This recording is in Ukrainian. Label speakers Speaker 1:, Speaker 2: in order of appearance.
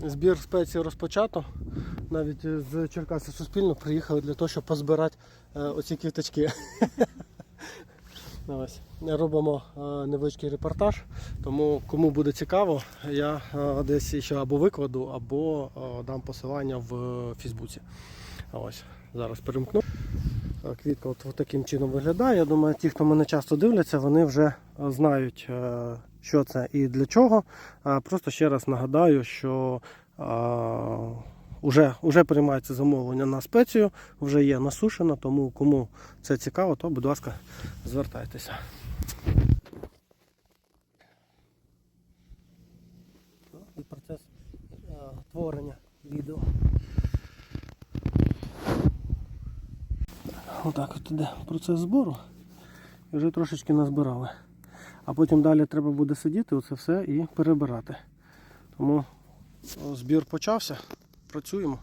Speaker 1: Збір спецій розпочато. Навіть з Черкаси Суспільно приїхали для того, щоб позбирати е, оці квіточки. Робимо е, невеличкий репортаж, тому кому буде цікаво, я е, десь ще або викладу, або е, дам посилання в Фейсбуці. Ось. Зараз перемкну. Квітка от, таким чином виглядає. Я думаю, ті, хто мене часто дивляться, вони вже е, знають, е, що це і для чого. Просто ще раз нагадаю, що е, Уже, уже приймається замовлення на спецію, вже є насушено, тому кому це цікаво, то будь ласка, звертайтеся. І процес е, творення Отак от іде процес збору. І вже трошечки назбирали. А потім далі треба буде сидіти, оце все і перебирати. Тому збір почався. Працюємо.